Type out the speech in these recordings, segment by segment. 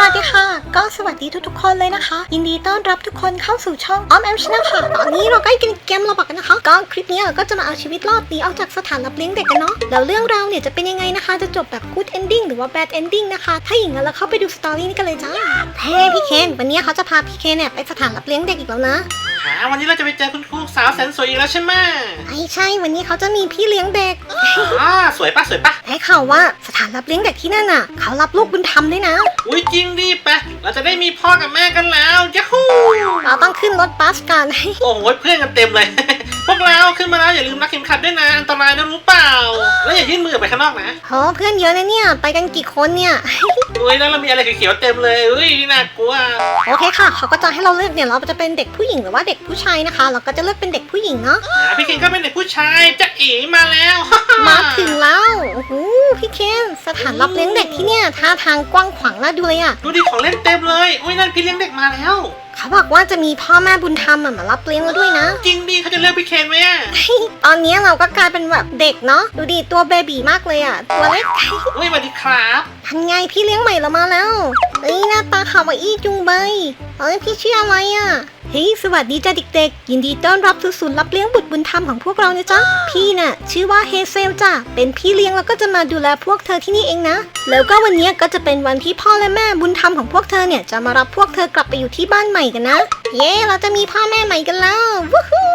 สวัสดีค่ะ ก็สวัสดีทุกๆ คนเลยนะคะ ยินดีต้อนรับทุกคนเข้าสู่ช่องออมแอมชนะค่ะ ตอนนี้เราใกล้กันเกมเราบอกกันนะคะ ก็คลิปนี้ก็จะมาเอาชีวิตรอดหนีออกจากสถานรับเลี้ยงเด็กกันเนาะ แล้วเรื่องราวเนี่ยจะเป็นยังไงนะคะ จะจบแบบ good ending หรือว่า bad ending นะคะ ถ้าอย่างนั้นเราเข้าไปดูสตอรี่นี้กันเลยจ้าเฮ้พี่เคน วันนี้เขาจะพาพี่เคนเนี่ยไปสถานรับเลี้ยงเด็กอีกแล้วนะ หาวันนี้เราจะไปเจอคุณครูสาวแสนสวยอีกแล้วใช่ไหมไอ้ใช่ วันนี้เขาจะมีพี่เลี้ยงเด็กอ่าสวยปะสวยปะได้ข่าวว่าสถานรับเลี้ยงเด็กที่นั่นน่ะ เขารับลูกบุญธรรมด้วยนะ อุ้ยจริงดิปะเราจะได้มีพ่อกับแม่กันแล้วยัฮูเราต้องขึ้นรถบัสกัน โอ้โหเพื่อนกันเต็มเลย พวกเราขึ้นมาแล้วอย่าลืมรักเข็มขัดด้วยนะอันตรายนะรู้เปล่า แล้วอย่ายื่นมือออกไปข้างนอกนะโหเพื่อนเยอะนะเนี่ย ไปกันกี่คนเนี่ยอุ้ยแล้วเรามีอะไรเขียวๆเต็มเลยอุ้ยน่ากลัวโอเคค่ะ เขาก็จะให้เราเลือกเนี่ย เราจะเป็นเด็กผู้หญิงหรือว่าเด็กผู้ชายนะคะ เราก็จะเลือกเป็นเด็กผู้หญิงเนาะ อ่าพี่เคนก็เป็นเด็กผู้ชายจะเอ๋มาแล้วมาถึงแล้ว โอ้โห พี่เคนสถานรับเลี้ยงเด็กที่เนี่ยท่าทางกว้างขวางน่าดูเลยอะ ดูดิของเล่นเต็มเลยอุ้ยนั่นพี่เลี้ยงเด็กมาแล้ว เขาบอกว่าจะมีพ่อแม่บุญธรรมอะมารับเลี้ยงเราด้วยนะ จริงดิเขาจะเลือกพี่เคนไหมอะ ตอนนี้เราก็กลายเป็นแบบเด็กเนาะดูดิตัวเบบีมากเลยอะตัวเล็กอุ้ยสวัสดีครับ ทันไงพี่เลี้ยงใหม่เรามาแล้วเอ้ยหน้าตาขาวอี้จุงเบย เอ้ยพี่ชื่ออะไรอะ่ะ เฮ้ยสวัสดีจ้าเด็กๆ ยินดีต้อนรับสู่ศูนย์รับเลี้ยงบุตรบุญธรรมของพวกเรานะจ๊ะ พี่น่ะ ชื่อว่าเฮเซลจ้ะเป็นพี่เลี้ยงแล้วก็จะมาดูแลพวกเธอที่นี่เองนะ แล้วก็วันนี้ก็จะเป็นวันที่พ่อและแม่บุญธรรมของพวกเธอเนี่ยจะมารับพวกเธอกลับไปอยู่ที่บ้านใหม่กันนะ เย้เราจะมีพ่อแม่ใหม่กันแล้ววู้ฮู้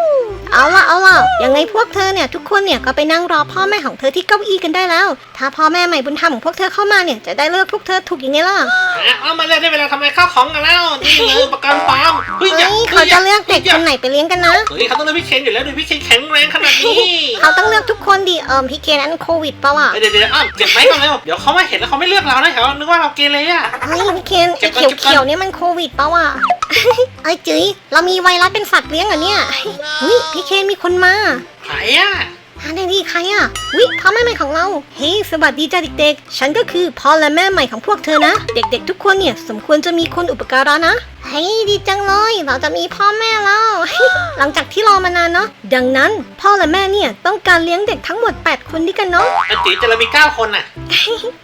เอาล่ะเอาล่ะยังไงพวกเธอเนี่ยทุกคนเนี่ยก็ไปนั่งรอพ่อแม่ของเธอที่เก้าอี้กันได้แล้ว ถ้าพ่อแม่ใหม่บุญธรรมของพวกเธอเข้ามาเนี่ยจะได้เลือกพวกเธอถูกอย่างไงล่ะอะเอามาเลยได้เวลาทำอะไรข้าวของกันแล้วนี่เลยอุปกรณ์ปลอมเฮ้ยเฮ้ยเขาจะเลือกเด็กคนไหนไปเลี้ยงกันนะเฮ้ยเขาต้องเลือกพี่เคนอยู่แล้วดูพี่เคนแข็งแรงขนาดนี้เขาต้องเลือกทุกคนดิเอิมพี่เคนอันโควิดเปล่าวะเดี๋ยวเดี๋ยวอ้าวเก็บไม้ก่อนเร็วเดี๋ยวเขาไม่เห็นแล้วเขาไม่เลือกเรานะเขานึกว่าเราเกเรอะเฮ้ยพี่เคนไอ้เก็บก่อนเขียวเขียวๆเนี่ยมันโควิดเปล่าวะ ไอ้จุ๋ยเรามีไวรัสเป็นสัตว์เลี้ยงเหรอเนี่ยเฮ้ยพี่เคนมีคนมาไหนอะหาได้ดีใครอะวิพ่อแม่ใหม่ของเรา เฮ้ยสวัสดีจ้าเด็กๆ ฉันก็คือพ่อและแม่ใหม่ของพวกเธอนะ เด็กๆ ทุกคนเนี่ยสมควรจะมีคนอุปการะนะ เฮ้ยดีจังเลย เราจะมีพ่อแม่แล้ว หลังจากที่รอมานานเนาะดังนั้นพ่อและแม่เนี่ยต้องการเลี้ยงเด็กทั้งหมด 8 คนด้วยกันเนาะไอ้ตีจะเรามีเก้าคนน่ะ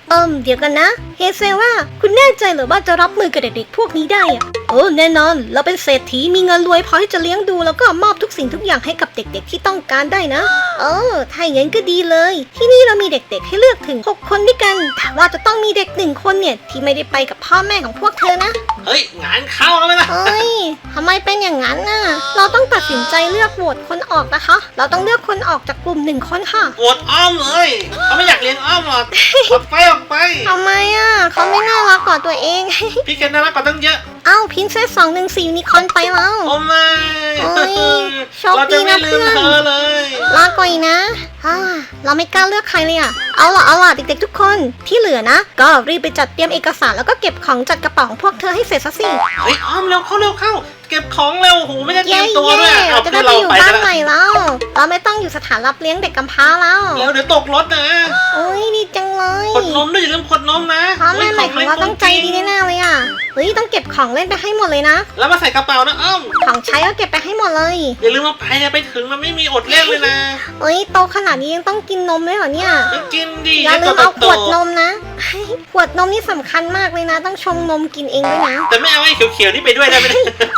เอิมเดี๋ยวกันนะ เฮเซว่าคุณแน่ใจเหรือว่าจะรับมือกับเด็กๆพวกนี้ได้อะโอ้แน่นอน เราเป็นเศรษฐีมีเงินรวยพอที่จะเลี้ยงดูแล้วก็มอบทุกสิ่งทุกอย่างให้กับเด็กๆที่ต้องการได้นะ เออถ้าอย่างนั้นก็ดีเลย ที่นี่เรามีเด็กๆให้เลือกถึง 6 คนด้วยกันแต่ว่าจะต้องมีเด็กหนึ่งคนเนี่ยที่ไม่ได้ไปกับพ่อแม่ของพวกเธอนะ เฮ้ย งานเข้าแล้วไหมล่ะเฮ้ยทำไมเป็นอย่างนั้นน่ะ เราต้องตัดสินใจเลือกโหวตคนออกนะคะ เราต้องเลือกคนออกจากกลุ่มหนึ่งคนค่ะปวดอ้อมเลยเขาไม่อยากเลี้ยงอ้อมหรอกออกไปออกไป ทำไมอะ เขาไม่น่ารักกว่าตัวเอง พี่เคนน่ารักกว่าตั้งเยอะ เอ้าพินเซสสองหนึ่งสี่ยูนิคอร์นไปแล้ว โอ้ไม่โอ้ยโชคเราดีจะไม่นะลืมเพื่อน เธอเลย ลาก่อยนะอ่าเราไม่กล้าเลือกใครเลยอะ เอาล่ะเอาล่ะเด็กๆทุกคนที่เหลือนะ ก็รีบไปจัดเตรียมเอกสารแล้วก็เก็บของจัดกระเป๋าของพวกเธอให้เสร็จซะสิ เฮ้ยอ้อมเร็วเข้าเร็วเข้า เก็บของเร็วโหไม่ได้เตรีเย้ยมตัวด้วยเย้เอาจะเพื่ได้อนไปเราอยู่ไปบ้านแล้วใหม่แล้วเราไม่ต้องอยู่สถานรับเลี้ยงเด็กกำพร้าแล้วแล้วเดี๋ยวตกรถนะโอ้ยดีจังเลยขวดนมด้วยอย่าลืมขวดนมนะพ่อแม่ใหม่ของเราฮ้ยต้องใจดีแน่ๆเลยอะเฮ้ยต้องเก็บของเล่นไปให้หมดเลยนะ แล้วมาใส่กระเป๋านะอ้อมของใช้ก็เก็บไปให้หมดเลยอย่าลืมมาไปนะไปถึงมันไม่มีอดเล่นเลยนะเฮ้ยโตขนาดนี้ยังต้องกินนมด้วยเหรอเนี่ยไปกินดิอย่าลืมดี๋เอาวขโตวดนมนะขวดนมนี่สำคัญมากเลยนะ ต้องชงนมกินเองด้วยนะแต่ไม่เอาไอ้เขียวๆนี่ไปด้วยได้ไหม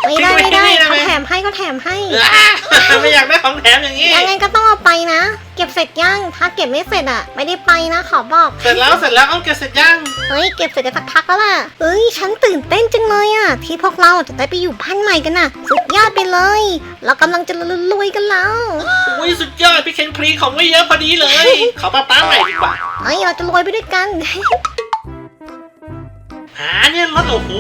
ไม่ได้ไม่ได้ทิ้งว้ที่นี่เขาหแถมให้เขาแถมให้อ่าไม่อยากได้ของแถมอย่างนี้ยังไงก็ต้องเอาไปนะ เก็บเสร็จยังถ้าเก็บไม่เสร็จอะ ไม่ได้ไปนะขอบอก เสร็จแล้วเสร็จแล้วอ้อมเก็บเสร็จยังเฮ้ยเก็บเสร็จได้สักพักแล้วล่ะเอ้ยฉันตื่นเต้นจังเลยอะ ที่พวกเราจะได้ไปอยู่บ้านใหม่กันน่ะ สุดยอดไปเลย เรากำลังจะรวยๆกันแล้วอุ้ยสุดยอดพี่เคนพลีของไม่เยอะพอดีเลย ขอป้าป้าใหม่ดีกว่าเฮ้ยเราจะรวยไปด้วยกัน หาเนี่ยรถโอ้โห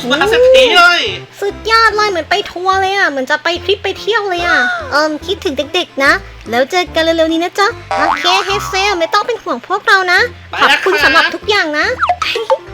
สุดมหาเศรษฐีเลยสุดยอดเลยเหมือนไปทัวร์เลยอะเหมือนจะไปทริปไปเที่ยวเลยอะเอิมคิดถึงเด็กๆนะ แล้วเจอกันเร็วๆนี้นะจ๊ะโอเคเฮเซลไม่ต้องเป็นห่วงพวกเรานะไปขอบแล้วคุณครับสำหรับทุกอย่างนะ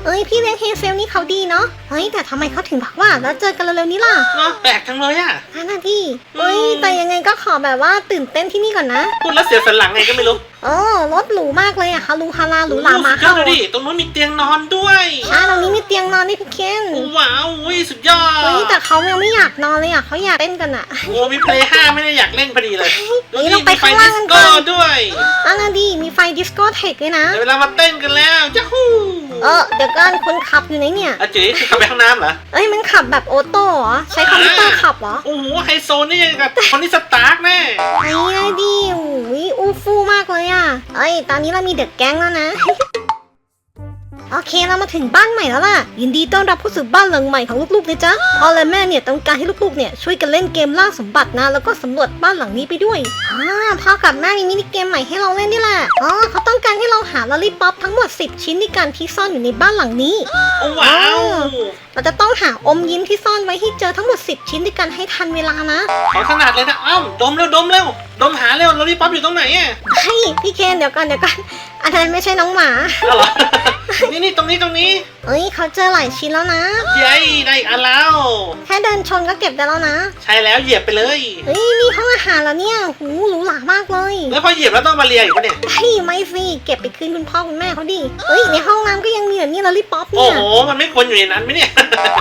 เอ้ยพี่เลี้ยงเฮเซลนี่เขาดีเนาะเฮ้ยแต่ทำไมเขาถึงบอกว่าแล้วเจอกันเร็วๆนี้ล่ะเนาะแปลกจังเลยอะนั่นน่ะที่อืมเฮ้ยแต่ยังไงก็ขอแบบว่าตื่นเต้นที่นี่ก่อนนะพูดแล้วเสียวสันหลังไงก็ไม่รู้เออรถหรูมากเลยอะฮารูฮาราหรูหราโอ้มาสุดยอเข้าดเลยดิตรงนู้นมีเตียงนอนด้วยใช่ตรงนี้มีเตียงนอนด้วยพี่เคนโอ้ว้าวอุ้ยสุดยอดเฮ้ยแต่เขายังไม่อยากนอนเลยอะเขาอยากเต้นกันอะโอ้มีเพลย์ห้าไม่ได้อยากเล่นพอดีเลยเฮ้ยลงไปมีไฟข้างล่างดิกัสนก่โก้อนด้วยนั่นน่ะดิมีไฟดิสโก้เทคด้วยนะเดี๋ยวเวลามาเต้นกันแล้วจ้าฮู้ เเออเดี๋ยวกันคนขับอยู่ไหนเนี่ยอาจุ๋ยคือขับไปห้องน้ำเหรอ เอ้ยมันขับแบบออโต้เหรอใช้คอมพิวเตอร์ขับเหรอโอ้โหไฮโซนี่ยังกับคนที่สตาร์กแน่ไอ้เลยดิโอ้ยอู้ฟู่มากเลยอะเอ้ยตอนนี้เรามีเด็กแก๊งแล้วนะ โอเคเรามาถึงบ้านใหม่แล้วล่ะ ยินดีต้อนรับเข้าสู่บ้านหลังใหม่ของลูกๆนะจ๊ะพ่อและแม่เนี่ยต้องการให้ลูกๆเนี่ยช่วยกันเล่นเกมล่าสมบัตินะแล้วก็สำรวจบ้านหลังนี้ไปด้วยอ่าพ่อกับแม่มีมินิเกมใหม่ให้เราเล่นนี่แหละอ๋อเขาต้องการให้เราหาลอลลี่ป๊อปทั้งหมด 10 ชิ้นในการที่ซ่อนอยู่ในบ้านหลังนี้โอ้ว้าว เราจะต้องหาอมยิ้มที่ซ่อนไว้ให้เจอทั้งหมด 10 ชิ้นด้วยกันให้ทันเวลานะขอขนาดเลยนะอ้อมดมเร็วดมเร็วดมหาเร็วลอรี่ป๊อปอยู่ตรงไหนอะเฮ้ยพี่เคนเดี๋ยวก่อนเดี๋ยวก่อนอันนั้นไม่ใช่น้องหมา เอาเหรอ นี่นี่ตรงนี้ตรงนี้ เอ้ยเขาเจอหลายชิ้นแล้วนะ เย้ได้อีกอันแล้ว แค่เดินชนก็เก็บได้แล้วนะใช่แล้วเหยียบไปเลย เฮ้ยนี่ห้องอาหารแล้วเนี่ยหูหรูหรามากเลยแล้วพอเหยียบแล้วต้องมาเลียอีกปะเนี่ย เฮ้ยไม่สิเก็บไปคืนคุณพ่อคุณแม่เขาดิเอ้ยในห้องน้ำก็ยังมีแบบนี้ลอลลี่ป๊อปโอ้เนี่ยโห มันไม่ควรอยู่ในนั้นไหมเนี่ย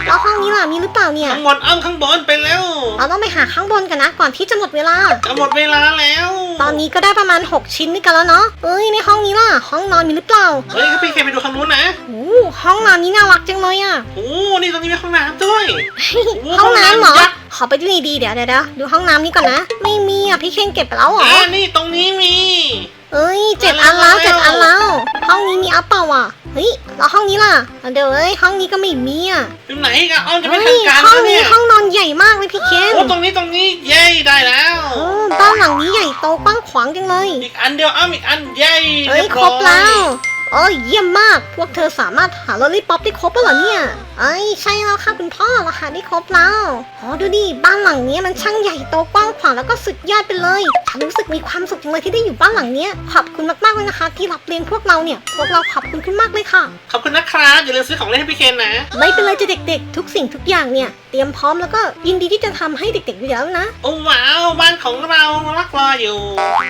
แล้วห้องนี้ล่ะมีหรือเปล่าเนี่ย ข้างบนอ้อมข้างบนไปแล้ว เราต้องไปหาข้างบนกันนะก่อนที่จะหมดเวลา จะหมดเวลาแล้วตอนนี้ก็ได้ประมาณ 6 ชิ้นด้วยกันแล้วเนาะเอ้ยในห้องนี้ล่ะห้องนอนมีหรือเปล่าเฮ้ยพี่เคไปดูข้างนู้นนะ โอ้ห้องนอนนี้น่ารักจังเลยอะโอ้นี่ตรงนี้มีห้องน้ำด้วยห้องน้ำเหรอ ขอไปดูดีๆเดี๋ยวเดี๋ยวเดี๋ยวดูห้องน้ำนี้ก่อนนะ ไม่มีอะพี่เคนเก็บไปแล้วเหรออ่านี่ตรงนี้มี เอ้ยเจ็ดอันแล้วเจ็ดอันแล้ว ห้องนี้มีอัพเปล่าอะ เฮ้ยแล้วห้องนี้ล่ะ เดี๋ยวเอ้ยห้องนี้ก็ไม่มีอะอยู่ไหนกันอ้อมจะไม่เฮ้ทันการห้องแล้วนี้เนี่ยห้องนอนใหญ่มากเลยพี่เคนโอ้ตรงนี้ตรงนี้เย้ได้แล้วโอ้บ้านหลังนี้ใหญ่โตกว้างขวางจังเลย อีกอันเดียวอ้อมอีกอันเย้เอ้ยครบแล้ว โอ้ยเยี่ยมมาก พวกเธอสามารถหาลอลลี่ป๊อปได้ครบแล้วเหรอเนี่ยเอ้ยใช่แล้วค่ะคุณพ่อเราหาได้ครบแล้วอ๋อดูดิบ้านหลังเนี้ยมันช่างใหญ่โตกว้างขวางแล้วก็สุดยอดไปเลยฉันรู้สึกมีความสุขจังเลยที่ได้อยู่บ้านหลังเนี้ยขอบคุณมากๆเลยนะคะ ที่รับเลี้ยงพวกเราเนี่ยพวกเราขอบคุณคุณมากเลยค่ะ ขอบคุณนะครับอย่าลืมซื้อของเล่นให้พี่เคนนะ ไม่เป็นไรจะเด็กๆ ทุกสิ่งทุกอย่างเนี่ย เตรียมพร้อมแล้วก็ยินดีที่จะทำให้เด็กๆอยู่แล้วนะโอ้ว้าว บ้านของเรารักรออยู่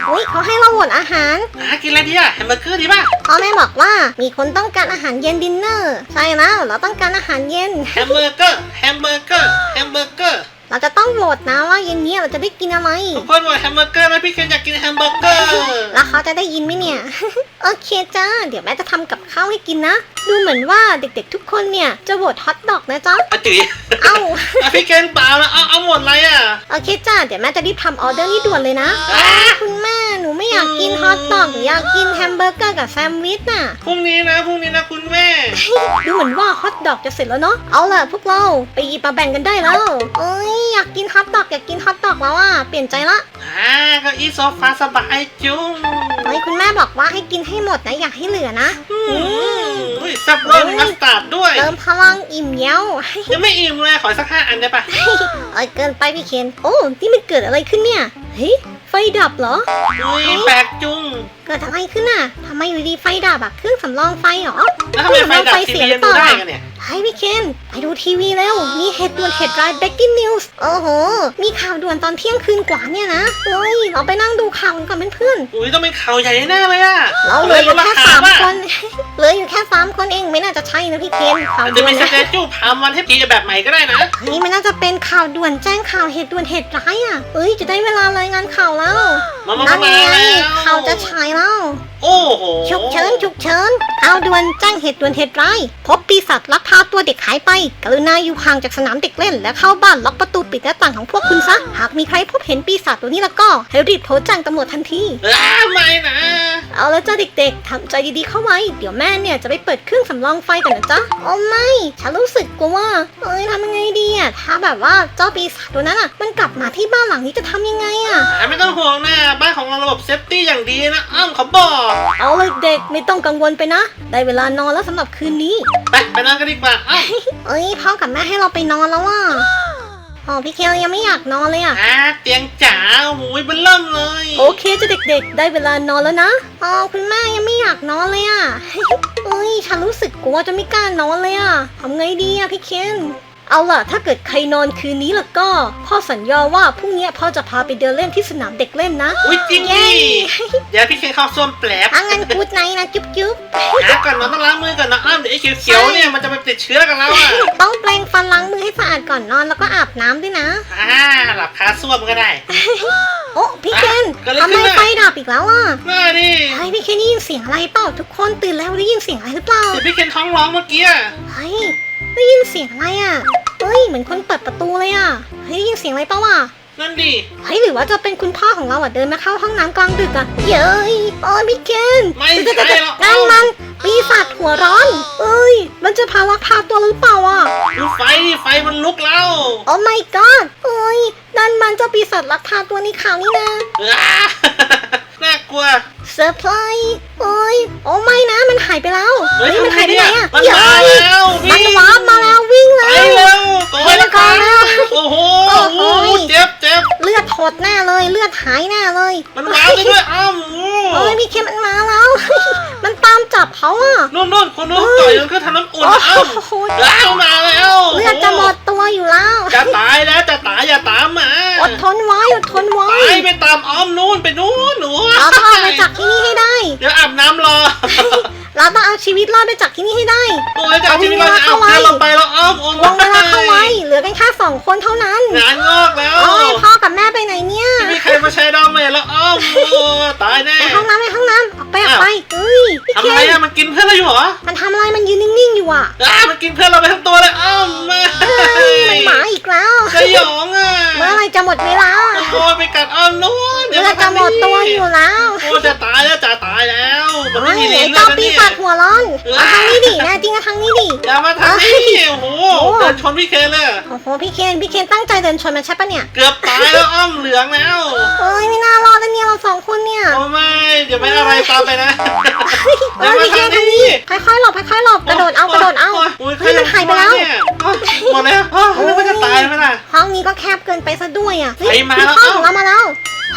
เฮ้ยเขาให้เราโหวตอาหารอะกินอะไรดีอะแฮมเบอร์เกอร์ดีป่ะพ่อแม่บอกว่ามีคนต้องการอาหารเย็นดินเนอร์ ใช่แล้วเราต้องการอาหารเย็น แฮมเบอร์เกอร์แฮมเบอร์เกอร์แฮมเบอร์เกอร์ เราจะต้องโหวตนะว่าเย็นนี้เราจะได้กินอะไรทุกคนบอกแฮมเบอร์เกอร์นะพี่เคนอยากกินแฮมเบอร์เกอร์แล้วเขาจะได้ยินไหมเนี่ย โอเคจ้า เดี๋ยวแม่จะทำกับข้าวให้กินนะ ดูเหมือนว่าเด็กๆทุกคนเนี่ยจะโหวตฮอทดอกนะจ๊ะอะจุ๋ยเอ้าอะพี่เคนเปล่าแล้วเอาเอาหมดเลยอะ โอเคจ้า เดี๋ยวแม่จะรีบทำออเดอร์นี่ด่วนเลยนะอ่าคุณแม่หนู ไม่อยากกินฮอทดอกหนูอยากกินแฮมเบอร์เกอร์กับแซมด์วิชน่ะ พรุ่งนี้นะพรุ่งนี้นะคุณแม่ ดูเหมือนว่าฮอทดอกจะเสร็จแล้วเนาะ เอาล่ะพวกเราไปหยิบมาแบ่งกันได้แล้วเอ้ยอยากกินฮอทดอกอยากกินฮอทดอกแล้วอะเปลี่ยนใจละอ่าเก็อีโซฟาสบายจุ้งเฮ้ยคุณแม่บอกว่าให้กินให้หมดนะอยากให้เหลือนะ อืมอุ้ยซับเบอร์มีมัสตาร์ดด้วยเติมพลังอิ่มเย้า ยังไม่อิ่มเลยขอสักห้าอันได้ปะ เอ้ยเกินไปพี่เคนโอ้ที่มันเกิดอะไรขึ้นเนี่ย เฮ้ยไฟดับเหรอ อุ้ยแปลกจุ้งเกิดอะไรขึ้นน่ะทำไมอยู่ดีไฟดับอะเครื่องสำรองไฟเหรอแล้วทำไมไฟดับทีวียังดูได้กันเนี่ย เฮ้ยพี่เคนไปดูทีวีแล้ว มีเหตุด่วนเหตุร้าย breaking news โอ้โห มีข่าวด่วนตอนเที่ยงคืนกว่าเนี่ยนะเฮ้ยเราไปนั่งดูข่าวกันก่อนเพื่อนอุ้ยต้องเป็นข่าวใหญ่แน่เลยอะๆเราเหลืออยู่แค่ลดรสามอะคนเหลืออยู่แค่สามคนเองไม่น่าจะใช่นะพี่เคนข่าวอาจจะด่วเป็นนสนะเตจูพามวันให้ปีแบบใหม่ก็ได้นะเฮ้ยมันน่าจะเป็นข่าวด่วนแจ้งข่าวเหตุด่วนเหตุร้ายอะเอ้ยจะได้เวลารายงานข่าวแล้วมามานั่นมาไงแล้วข่าวจะฉายแล้วโอ้โหฉุกเฉินฉุกเฉินข่าวด่วนแจ้งเหตุด่วนเหตุร้ายพบปีศาจลักพาาตัวเด็กหายไป กรุณาอยู่ห่างจากสนามเด็กเล่น และเข้าบ้านล็อกประตูปิดหน้าต่างของพวกคุณซะ หากมีใครพบเห็นปีศาจตัวนี้แล้วก็ ให้รีบโทรแจ้งตำรวจทันทีเออไม่นะ เอาแล้วจ้าเด็กๆทำใจดีๆเข้าไว้ เดี๋ยวแม่เนี่ยจะไปเปิดเครื่องสำรองไฟกันนะจ๊ะโอ้ไม่ ฉันรู้สึกกลัวว่าเอ้ยทำยังไงดีอะถ้าแบบว่าเจ้าปีศาจตัวนั้นอะ มันกลับมาที่บ้านหลังนี้จะทำยังไงอะ อะไม่ต้องห่วงนะบ้านของเราระบบเซฟตี้อย่างดีนะอ้อมเขาบอกเอาเลยเด็กไม่ต้องกังวลไปนะ ได้เวลานอนแล้วสำหรับคืนนี้ ไปไปนอนกันดีกว่าอ้าว เอ้ยพ่อกับแม่ให้เราไปนอนแล้วว่ะ อ๋อพี่เคลยังไม่อยากนอนเลยอะ อ่าเตียงจ๋าโอ้ยเบนเริ่มเลย โอเคจ้ะเด็กๆ ได้เวลานอนแล้วนะอ๋อคุณแม่ยังไม่อยากนอนเลยอะเอ้ยฉันรู้สึกกลัวจะไม่กล้านอนเลยอะทำไงดีอะพี่เคน เอาล่ะ ถ้าเกิดใครนอนคืนนี้ล่ะก็ พ่อสัญญาว่าพรุ่งนี้พ่อจะพาไปเดินเล่นที่สนามเด็กเล่นนะ อุ้ยจริงดิเดี๋ยวพี่เคนเข้าส้วมแปลบถ้างั้นกูดไนท์นะจุ๊บจุ๊บนะก่อนนอนต้องล้างมือก่อนนะอ้ามเดี๋ยวไอ้เขียวๆเนี่ยมันจะไปติดเชื้อกันแล้วอะต้องแปรงฟันล้างมือให้สะอาดก่อนนอนแล้วก็อาบน้ำด้วยนะอ่าหลับคาส้วมก็ได้ โอ้พี่เคนเกิดอะไรทำขึ้ไมนน่ะไฟดับอีกแล้วอะน่าดิเฮ้ยพี่เคนได้ยินเสียงอะไรเปล่าทุกคนตื่นแล้วได้ยินเสียงอะไรหรือเปล่าเดี๋ยวพี่เคนท้องร้องเมื่อกี้อะเฮ้ย ได้ยินเสียงอะไรอะ เฮ้ยเหมือนคนเปิดประตูเลยอะ เฮ้ยได้ยินเสียงอะไรเปล่าวะนั่นดิ เฮ้ยหรือว่าจะเป็นคุณพ่อของเราอะเดินมาเข้าห้องน้ำกลางดึกอะ เย้ยโอ้ยพี่เคนไม่ใช่หรอก นั่นมันปีศาจหัวร้อน เอ้ย มันจะพาลักพาตัวหรือเปล่าอะ ดูไฟดิไฟมันลุกแล้วโอ้ my god เอ้ยนั่นมันเจ้าปีศาจลักพาตัวในข่าวนี่นะ อ้า น่ากลัว เซอร์ไพรส์เอ้ยโอ้ไม่นะมันหายไปแล้วเฮ้ยมันหายไปไหนอะมันเย้มายแล้วมันวิ่งวาร์ปมาแล้ววิ่งไปแล้วเร็วโกเฮ้ยยมันก่อนแล้วโอ้โหโอ้โหเจ็บเจ็บเลือดหดหน้าเลยเลือดหายหน้าเลย มันว้าวไปด้วยอ้าวโอ้เอ้ยมีเคมันมาแล้ว มันตามจับเขาอะนู่นนู่นคนนู้นต่อยมันคือทำน้ำอุ่นโอ้อ้าวโหอ้าวมาแล้วเลือดจะหมดตัวอยู่แล้วจะตายแล้วจะตายอย่าตามมาอดทนไว้อดทนไว้ไปไปตามอ้อมนู่นไปนู่นหนูเราต้องเอาไปจากที่นี่ให้ได้ เดี๋ยวอาบน้ำรอเราต้องเอาชีวิตรอดไปจากที่นี่ให้ได้ โอ้ยจะเอาชีวิตเราจะเอาเพื่อนเราไปแล้วอ้อมโอ้วงเวลาเข้าไว้ เหลือกันแค่สองคนเท่านั้นงานงอกแล้วโอ้ยพ่อกับแม่ไปไหนเนี่ยไม่มีใครมาใช้ดอมเมจแล้วอ้อมโอ้ตายแน่ไปห้องน้ำไปห้องน้ำออกไปออกไปเฮ้ยพี่ทำเคไรอะมันกินเพื่อนเราอยู่เหรอ มันทำอะไรมันยืนนิ่งๆอยู่อะอ้ามันกินเพื่อนเราไปทั้งตัวเลยอ้อมมาเฮ้ยมันหมาอีกแล้วสยองอะเมื่อไหรจะหมดเวลาโอ้ยไปกัดอ้อมนู้นเมื่อจะหมดตัวอยู่แล้วโอ้จะตายแล้วจะตายแล้วมันไม่เฮ้ยมีไอ้ลิ้นเลเจ้ายนะปีเนี่ยศาจหัวร้อนมาทางนี้ดิแน่จริงก็ทางนี้ดิ อย่ามาทำนี่โอ้โหโอ้เดินชนพี่เคนเลยโอ้โหพี่เคนพี่เคนตั้งใจเดินชนมันใช่ปะเนี่ยเกือบตายแล้วอ้อมเหลืองแล้วเอ้ยไม่น่ารอดนะเนี่ยเราสองคนเนี่ยโอ้ไม่เดี๋ยวไม่อะไรตามไปนะ เอ้ยพี่เคนทางนี้ค่อยๆหลบค่อยๆหลบกระโดดเอากระโดดเอาโอ้ยเฮ้ยมันหายไปแล้วเนี่ยโอ้ยหมดแล้วโอ้ยนึกว่าจะตายไหมล่ะ ห้องนี้ก็แคบเกินไปซะด้วยอะเฮ้ยใครมาคุณแล้วพ่อเอ้าของเรามาแล้ว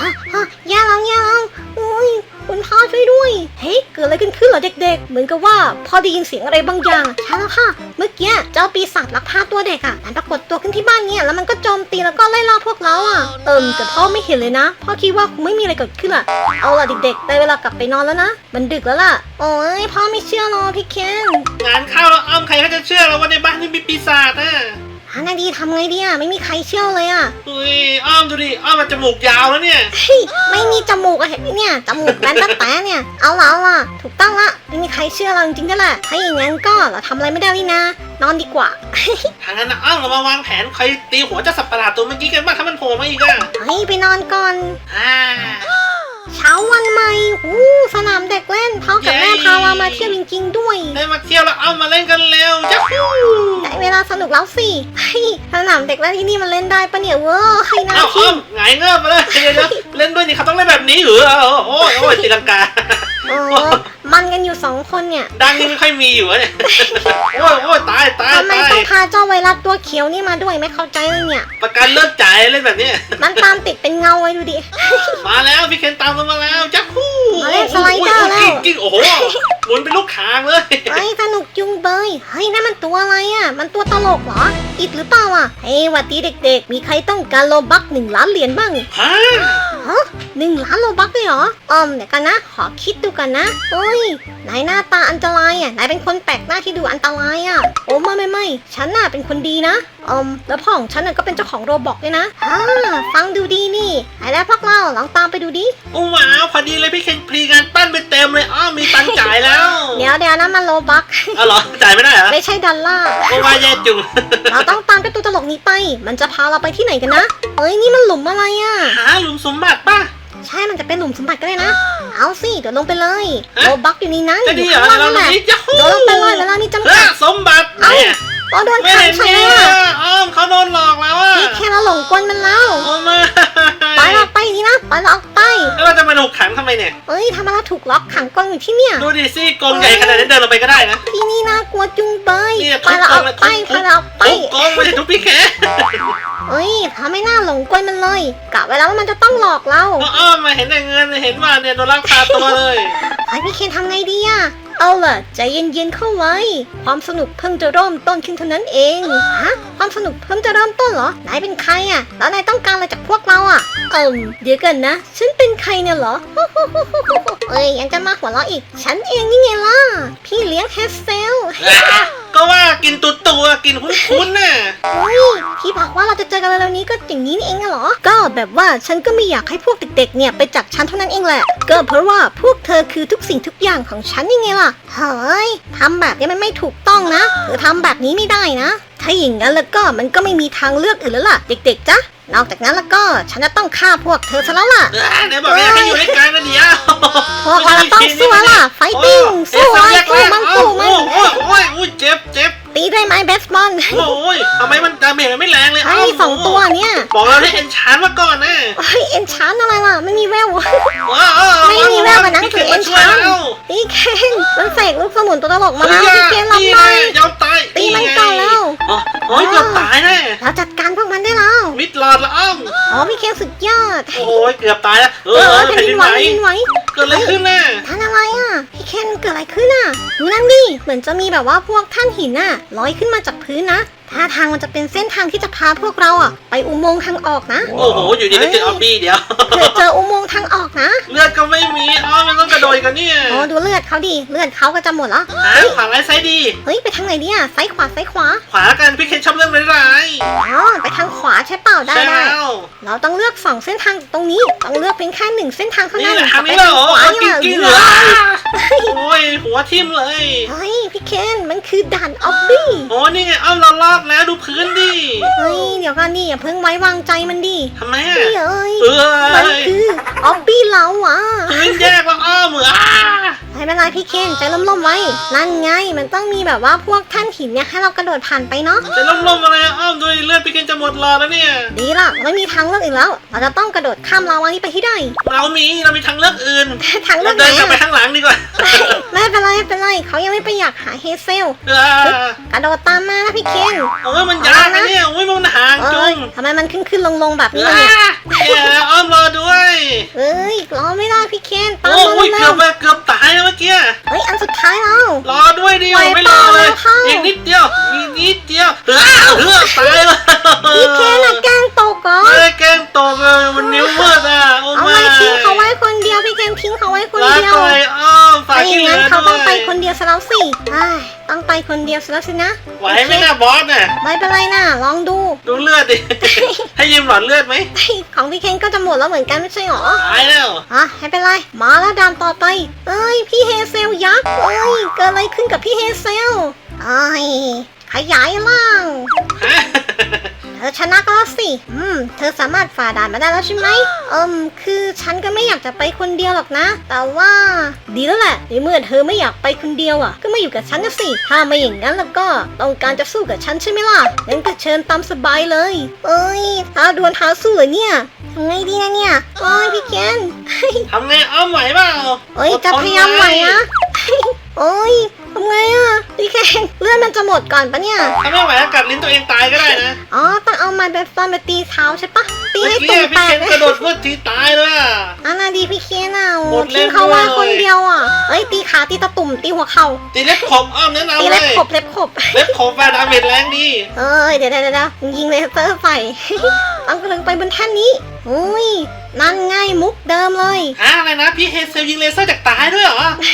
ฮะฮะแย่แล้วแย่แล้วอุ้ย คุณพ่อช่วยด้วย เฮ้ยเกิดอะไรขึ้นขึ้นเหรอเด็ก ๆ เหมือนกับว่าพอได้ยินเสียงอะไรบางอย่างใช่แล้วค่ะ เมื่อกี้เจ้าปีศาจลักพาตัวเด็กอะมันปรากฏตัวขึ้นที่บ้านเนี่ยแล้วมันก็โจมตีแล้วก็ไล่ล่าพวกเราอะ เอิมแต่พ่อไม่เห็นเลยนะ พ่อคิดว่าคงไม่มีอะไรเกิดขึ้นอะ เอาล่ะเด็กๆได้เวลากลับไปนอนแล้วนะ มันดึกแล้วล่ะ โอ้ยพ่อไม่เชื่อหรอกพี่เคนงานเข้าแล้วอ้อมใครเขาจะเชื่อเราว่าในบ้านนี่มีปีศาจอะ ฮานาดีทำไงดีอะไม่มีใครเชื่อเลยอะอุ้ยอ้อมดูดิอ้อมมันจมูกยาวแล้วเนี่ยเฮ้ยไม่มีจมูกอะเห็นไหมเนี่ยจมูกแบนตั้งแต่เนี่ยเอาละเอาละถูกต้องละไม่มีใครเชื่อเราจริงๆด้วยแหละถ้าอย่างนั้นก็เราทำอะไรไม่ได้นี่นะ นอนดีกว่าทางนั้นนะอ้อมเรามาวางแผนใครตีหัวเจ้าสัตว์ประหลาดตัวเมื่อกี้กันบ้างถ้ามันโผล่มาอีกอะเฮ้ยไปนอนก่อนอ่า เช้าวันใหม่หูสนามเด็กเล่นพ่อกับแม่เย้พาเรามาเที่ยวจริงๆด้วย ได้มาเที่ยวแล้วอ้อมมาเล่นกันเร็วจ้าฮู้ได้เวลาสนุกแล้วสิเฮ้ยสนามเด็กเล่นที่นี่มันเล่นได้ปะเนี่ยเว้ยใครน่าเอ้าอ้คิอดมหงายเงือบมาเลยเดี๋ยวนะเล่นด้วยนี่เขาต้องเล่นแบบนี้เหรอโอ้ยโอ้ยตีลังกาโอ้มันกันอยู่สองคนเนี่ยดังนี่ไม่ค่อยมีอยู่อะเนี่ยโอ้ยโอ้ยตายตายทำไมตายต้องพาเจ้าไวรัสตัวเขียวนี่มาด้วยไม่เข้าใจเลยเนี่ย ประกันเลิกจ่ายเล่นแบบเนี้ยมันตามติดเป็นเงาไว้ดูดิ มาแล้วพี่เคนตามเรามาแล้วจ้าฮู้มาเล่นสไลเดอร์แล้ว กิ้งกิ้งโอ้โห หมุนเป็นลูกคางเลยเฮ้ยสนุกจุงเบยเฮ้ยนั่นมันตัวอะไรอะ มันตัวตลกเหรอ อิดหรือเปล่าอะเฮ้ยหวัดดีเด็ก ๆ มีใครต้องการโลบักหนึ่งล้านเหรียญบ้างฮะฮะหนึ่งล้านโลบักเลยเหรออืมเดี๋ยวกันนะ ขอคิดดูกันนะเฮ้ยนายหน้าตาอันตรายอะนายเป็นคนแปลกหน้าที่ดูอันตรายอะโอ้ไม่ไม่ไม่ฉันน่ะเป็นคนดีนะอืมแล้วพ่อของฉันน่ะก็เป็นเจ้าของโรบอกด้วยนะอ่าฟังดูดีนี่ไอ้แล้วพวกเราลองตามไปดูดิโอ้ว้าวพอดีเลยพี่เคนพรีงานปั้นไปเต็มเลยอ้าวมีตังค์จ่ายแล้วเดี๋ยวเดี๋ยวนะมันโลบักเอาเหรอจ่ายไม่ได้เหรอไม่ใช่ดอลลาร์โอ้ว่าแย่จุงเราต้องตามเจ้าตัวตลกนี้ไป มันจะพาเราไปที่ไหนกันนะเฮ้ยนี่มันหลุมอะไรอะหาหลุมสมบัติป่ะใช่มันจะเป็นหลุมสมบัติก็ได้นะ เอาสิเดี๋ยวลงไปเลยฮะโลบักอยู่ในนั้นจะอดียู่เหรอข้างล่างเรานั่นแหละดูนี่จ้าฮู้เดี๋ยวลงไปเลยเวลามีจำเฮ้กัยดสมบัติไหนอะ เราโดนไม่ขังเห็นใช่เนี่ไหมยล่ะอ้อมเขาโดนหลอกแล้วอะนี่แค่เราหลงกลมันแล้ว โอ้ไม่ไปเราไปนี่นะไปเราออกไป แล้วเราจะมาถูกขังทำไมเนี่ย เอ้ยทำไมเราถูกล็อกขังกลอยู่ที่เนี่ย ดูดิสิกรงใหญ่ขนาดนี้เดินลงไปก็ได้นะที่นี่น่ากลัวจุงเบยเนี่ยไปเราออกไปทุบกรงไปเราออกไป ทุบกรงไม่ใช่ทุบพี่แค่เอ้ยทำให้หน้าหลงกลมันเลยกะไว้แล้วว่ามันจะต้องหลอกเราอ้อมมาเห็นแต่เงินเห็นว่าเนี่ยโดนลักพาตัวเลยไอ้พี่เคนทำไงดีอะ เอาล่ะ ใจเย็นๆเข้าไว้ ความสนุกเพิ่งจะเริ่มต้นขึ้นเท่านั้นเองฮะความสนุกเพิ่งจะเริ่มต้นเหรอนายเป็นใครอะ แล้วนายต้องการอะไรจากพวกเราอะเอิมเดี๋ยวกันนะ ฉันเป็นใครเนี่ยเหรอเอ้ยยังจะมาหัวเราะอีก ฉันเองนี่ไงล่ะ พี่เลี้ยงแฮสเซลอะ ก็ว่ากินตัวตัวๆกินคุ้นๆน่ะเฮ้ยพี่บอกว่าเราจะเจอกันเร็วๆนี้ก็อย่างนี้นี่เองอะเหรอ ก็แบบว่าฉันก็ไม่อยากให้พวกเด็กๆเนี่ยไปจากฉันเท่านั้นเองแหละ ก็เพราะว่าพวกเธอคือทุกสิ่งทุกอย่างของฉันยังไงล่ะ เฮ้ยทำแบบนี้มันไม่ถูกต้องนะเธอทำแบบนี้ไม่ได้นะ ถ้าอย่างนั้นแล้วก็มันก็ไม่มีทางเลือกอื่นแล้วล่ะ เด็กๆจ๊ะนอกจากนั้นแล้วก็ฉันจะต้องฆ่าพวกเธอซะแล้วล่ะ เออเดี๋ยวบอกอยากให้อยู่ด้วยกันนะเดี๋ยวพวกเราต้องสู้แล้วล่ะ ไฟติ้งสู้ไอ้ไว้สัตว์แยกสู้แรมันกสู้มันโอ้โหโอ้ยโอ้ยเจ็บเจ็บ ตีได้ไหมเบสบอลโอ้ยทำไมมันดาเมจมันไม่แรงเลยไอ้สองตัวเนี่ย บอกเราให้เอ็นชานมาก่อนนะเฮ้ยเอ็นชานอะไรล่ะไม่มีแววว้าวไม่มีแววกว่านั้นคือเอ็นชานพี่เคนมันเสกลูกสมุนตัวตลกมาแล้วพี่เคนรับหน่อยยอมตายตีมันก่อนแล้วอ๋อโอ้ยเกือบตายแน่เราจัดการพวกมันได้แล้วมิดหลอดละอ้อมอ๋อพี่เคนสุดยอดโอ้ยเกือบตายแล้วเอเอออแผ่แผ่นนดิดินนไหไหววแผ่นดินไหวเกิดอะไรขึ้นน่ะท่านอะไรอะ พี่เคนเกิดอะไรขึ้นอะดูนั่นดิเหมือนจะมีแบบว่าพวกท่านหินอะลอยขึ้นมาจากพื้นนะ ท่าทางมันจะเป็นเส้นทางที่จะพาพวกเราอะไปอุโมงค์ทางออกนะ โอ้โห อยู่ดีก็เจอออบบี้เดียว เผื่อเจออุโมงค์ทางออกนะเลือดก็ไม่มีอ้อมมันต้องกระโดดกันเนี่ยโอ้ดูเลือดเขาดิเลือดเขาก็จะหมดแล้วหาขวาไรซ้ายดี เฮ้ยไปทางไหนดีอะซ้ายขวาซ้ายขวาขวากันพี่เคนชอบเรื่องร้ายอ๋อไปทางขวาใช่เปล่าๆได้ใช่ได้แล้วเราต้องเลือกสองเส้นทางตรงนี้ต้องเลือกเป็นแค่หนึ่งเส้นทางเท่านี่นั้นแหละทางไปนี้เหรทางอขวาเอานี่จริงแหๆเหรละอโอ้ยหัวทิ่มเลย เฮ้ยพี่เคนมันคือด่านออบบี้ โอ้นี่ไงอ้อมเราลอกแล้วดูพื้นดิเฮ้ยเดี๋ยวกันดิอย่าเพิ่งไว้วางใจมันดิทำไมอะพี่เอ้ยเอมันอคือออบบี้เราอะพื้นแยกแล้วอ้อมเหมืออ่าไม่เป็นไรพี่เคนใจล่มๆไว้ นั่นไงมันต้องมีแบบว่าพวกท่านหินเนี่ยให้เรากระโดดผ่านไปเนาะจะล้มๆอะไรอะอ้อมดูดิเลือดพี่เคนจะหมดหลอดแล้วเนี่ย ดีละเราไม่มีทางเลือกอีกแล้ว เราจะต้องกระโดดข้ามลาวานี้ไปให้ได้ เรามีเรามีทางเลือกอื่นทางเลืเราอกไหนเดินกลับไปอะข้างหลังดีกว่า ไม่เป็นไรไม่เป็นไรเขายังไม่ไปอยากหาเฮเซลเออกระโดดตามมานะพี่เคนโอ้ยมันยากนะเนี่ยโอ้ยมันห่างเอ้จุยงทำไมมันขึ้นขึ้นลงลงๆแบบนี้อ่าล่ะเนี่ยแย่อ้อมรอด้วยเอ้ยรอไม่ได้พี่เคนตามโอ้มายเกืแล้อวบไปเกือบตายแล้วเมื่อกี้เฮ้ยอันสุดท้ายแล้วรอด้วยดิไปไม่รอเลยต่อแล้วเข้าอีกนิดเดียวอีกนิดเดียวเออเออตายแล้วพี่เคนอะแกล้งตกเหรอไม่ได้แกล้งตกเลยมันนิ้วมืดอะโอ้เอามาไว้ทิ้งเขาไว้ค งั้นอเขาด้ต้วองไปยคนเดียวซะแล้วสิอ้ายต้องไปคนเดียวซะแล้วสินะไหวไหมน่ะบอสน่ะไม่เป็นไรนะลองดู ดูเลือดดิ ให้ยืมหลอดเลือดไหมเฮ้ยของพี่เคนก็จะหมดแล้วเหมือนกันไม่ใช่หรอตายแล้วอะไม่เป็นไร มาแล้วดานต่อไป เอ้ย พี่เฮเซลยักษ์เอ้ย เกิดอะไรขึ้นกับพี่เฮเซลเอ้ยขยายล่างฮะ เธอชนะก็แล้วสิ อืม เธอสามารถฝ่าด่านมาได้แล้วใช่ไหมเอิมคือฉันก็ไม่อยากจะไปคนเดียวหรอกนะ แต่ว่า ดีแล้วแหละ ในเมื่อเธอไม่อยากไปคนเดียวอะ ก็มาอยู่กับฉันนะสิ ถ้าไม่อย่างนั้นแล้วก็ต้องการจะสู้กับฉันใช่ไหมล่ะ งั้นก็เชิญตามสบายเลย เอ้ยท้าดวลท้าสู้เหรอเนี่ยทำไงดีนะเนี่ย โอ้ยพี่เคนทำไงอ้อมไหวเปล่าเอ้ยอดจะทนพยายามไหวอะโอ้ย ทำไงอะพี่เคนเลือดมันจะหมดก่อนปะเนี่ยถ้าไม่ไหวก็กัดลิ้นตัวเองตายก็ได้นะอ๋อต้องเอาไม้เบสบอลไปตีเท้าใช่ปะตีเมื่อให้กี้ตุ่มแตพี่เคนกเลยกระโดดพืดทีตายเลยอะอันน่ะดีพี่เคนอะโอ้หมดเล่ทิ้นงเขาไว้ด้วยคนเดียวอะเอ้ยตีขาตีตะตุ่มตีหัวเข่าตีเล็บขบอ้อมแนะนำตีเลเล็บยขบเล็บขบเล็บขบแฟร์ดาเมจแรงดีเอ้ยเดี๋ยวเดี๋ยวเดี๋ยวยิงเลเซอร์ใส่ต้องกำลังไปบนแท่นนี้อุ้ยนั่นไงมุกเดิมเลยฮะอะไรนะพี่เฮเซลยิงเลเซอร์จากตายด้วยเหรอนี่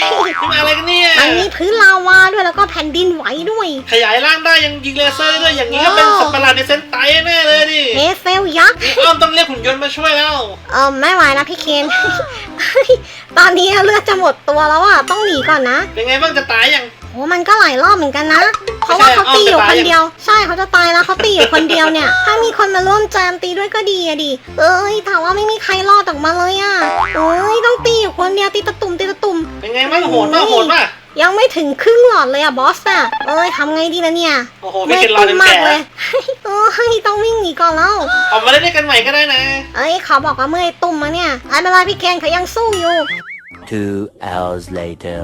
มาอะไรกันเนี่ยมันมีพื้นลาวาด้วยแล้วก็แผ่นดินไหวด้วย ขยายร่างได้ยังยิงเลเซอร์ได้ด้วยอย่างนี้ก็เป็นสัตว์ประหลาดในเซนไตแน่เลยดิเฮเซลยักษ์นี่อ้อมต้องเรียกหุ่นยนต์มาช่วยแล้วเออไม่ไหวนะพี่เคน ตอนนี้เลือดจะหมดตัวแล้วอะต้องหนีก่อนนะ เป็นไงบ้างจะตายยัง โอ้มันก็หลายรอบเหมือนกันนะ เพราะว่าเขาตีอยู่คนเดียว ใช่เขาจะตายแล้วเขาตีอยู่คนเดียวเนี่ย ถ้ามีคนมาร่วมแจมตีด้วยก็ดีอะดิ เอ้ยแต่ว่าไม่มีใครรอดออกมาเลยอะเอ้ยต้องตีอยู่คนเดียวตีตะตุ่มตีตะตุ่มเป็นไงบ้างโหดป่ะโหดป่ะ ยังไม่ถึงครึ่งหลอดเลยอะบอสอะเอ้ยทำไงดีนะเนี่ยโอ้โหไม่เห็นรอจนมาแก่กเลยเอ้ยต้องวิ่งหนีก่อนแล้วออกมาเล่นด้วยกันใหม่ก็ได้นะ เอ้ยเขาบอกว่าเมื่อยตุ่มมาเนี่ยไม่เป็นไรพี่เคนเขายังสู้อยู่ Two hours later.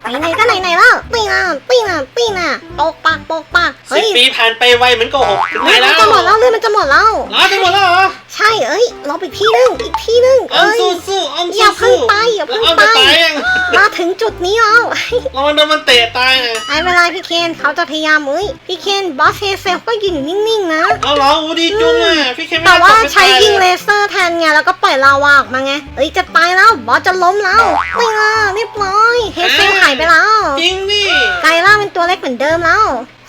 ไปไหนก็ไหนไหนๆแล้วตีน่ะตีน่ะตีน่ะโปกปากโปกปากสิเฮ้บยปีผ่านไปไวเหมือนโกหกถึงไหนเลือดแล้มันวจะหมดแล้วเลือดมันจะหมดแล้วอ๋อจะหมดแล้วเหรอ ใช่เอ้ยเราไปที่นึงอีกที่นึงอ้อมเอ้ย สู้สู้อ้อมอย่าสู้เพิ่งสู้ไปอย่าเพิ่งอ้อมไป จะตายยังมาถึงจุดนี้แล้ว ระวังโดนมันเตะตายนะไม่เป็นไรพี่เคนเขาจะพยายามเอ้ยพี่เคนบอสเฮเซลก็ยืนอยู่นิ่งๆนะ เอาเหรออูดีจุงอะพี่เคไม่แต่ได้ว่าตกไปใช้ตยิงเลเลยเซอร์แทนไงแล้วก็ปล่อยลาวาออกมาไงเอ้ยจะตายแล้วบอสจะล้มแล้วไม่ละเรียบร้อยเฮเซลหายไปแล้วจริงดิไกลล่าเป็นตัวเล็กเหมือนเดิมแล้ว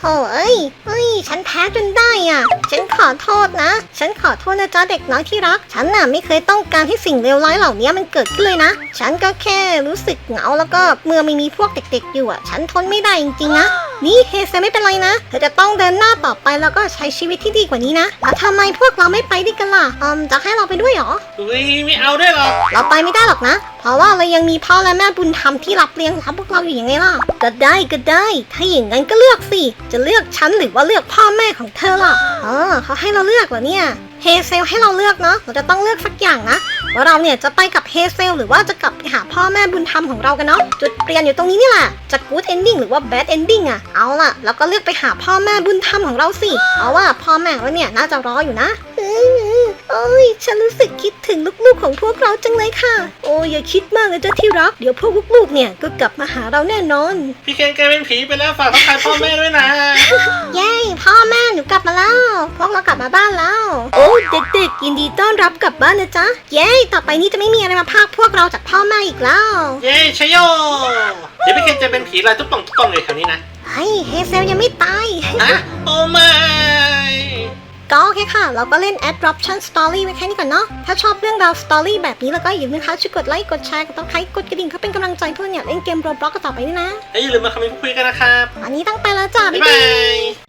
โธ่เอ้ยเอ้ย ฉันแพ้จนได้อะ ฉันขอโทษนะ ฉันขอโทษนะจ๊ะเด็กน้อยที่รัก ฉันน่ะไม่เคยต้องการให้สิ่งเลวร้ายเหล่านี้มันเกิดขึ้นเลยนะ ฉันก็แค่รู้สึกเหงาแล้วก็เมื่อไม่มีพวกเด็ก ๆ อยู่อะ ฉันทนไม่ได้จริงๆนะ นี่เฮเซไม่เป็นไรนะเธอจะต้องเดินหน้าต่อไปแล้วก็ใช้ชีวิตที่ดีกว่านี้นะแล้วทำไมพวกเราไม่ไปด้วยกันล่ะอืมจะให้เราไปด้วยเหรอ อุ้ยไม่เอาด้วยเหรอเราไปไม่ได้หรอกนะ เพราะว่าเรายังมีพ่อและแม่บุญธรรมที่รับเลี้ยงรับพวกเราอยู่ยังไงล่ะ ก็ได้ก็ได้ ถ้าอย่างนั้นก็เลือกสิ จะเลือกฉันหรือว่าเลือกพ่อแม่ของเธอล่ะเออเขาให้เราเลือกเหรอเนี่ย เฮเซลให้เราเลือกเนาะ เราจะต้องเลือกสักอย่างนะ ว่าเราเนี่ยจะไปกับเฮเซลหรือว่าจะกลับไปหาพ่อแม่บุญธรรมของเรากันเนาะจุดเปลี่ยนอยู่ตรงนี้นี่แหละจะกู๊ดเอนดิ้งหรือว่าแบดเอนดิ้งอะเอาล่ะแล้วก็เลือกไปหาพ่อแม่บุญธรรมของเราสิเอาว่าพ่อแม่เราเนี่ยน่าจะรออยู่นะ เอ้ย ฉันรู้สึกคิดถึงลูกๆของพวกเราจังเลยค่ะ โอ้ยอย่าคิดมากเลยจ้ะที่รัก เดี๋ยวพวกลูกๆเนี่ยก็กลับมาหาเราแน่นอน พี่เคนกลายเป็นผีไปแล้วฝากทักทายพ่อแม่ด้วยนะ เย้พ่อแม่หนูกลับมาแล้ว พวกเรากลับมาบ้านแล้ว โอ้เด็กๆยินดีต้อนรับกลับบ้านนะจ๊ะ เย้ ต่อไปนี้จะไม่มีอะไรมาพรากพวกเราจากพ่อแม่อีกแล้ว เย้ชยโย เดี๋ยวพี่เคนจะเป็นผีลายตุ๊กป่องตุ๊กป่องเลยแถวนี้นะเฮ้ยเฮเซลยังไม่ตายฮะโอ้ไม่ ก็โอเคค่ะ เราก็เล่น Adoption Story ไว้แค่นี้ก่อนเนาะ ถ้าชอบเรื่องราว Story แบบนี้แล้วก็อย่าลืมนะคะช่วยกดไลค์ กดแชร์กดติดตามกดกระดิ่งเพื่อเป็นกำลังใจเพื่อนอยากเล่นเกม Roblox กันต่อไปด้วยนะ แล้วอย่าลืมมาคอมเมนต์พูดคุยกันนะครับวันนี้ต้องไปแล้วจ้า บ๊าบ๊ายยบาบายย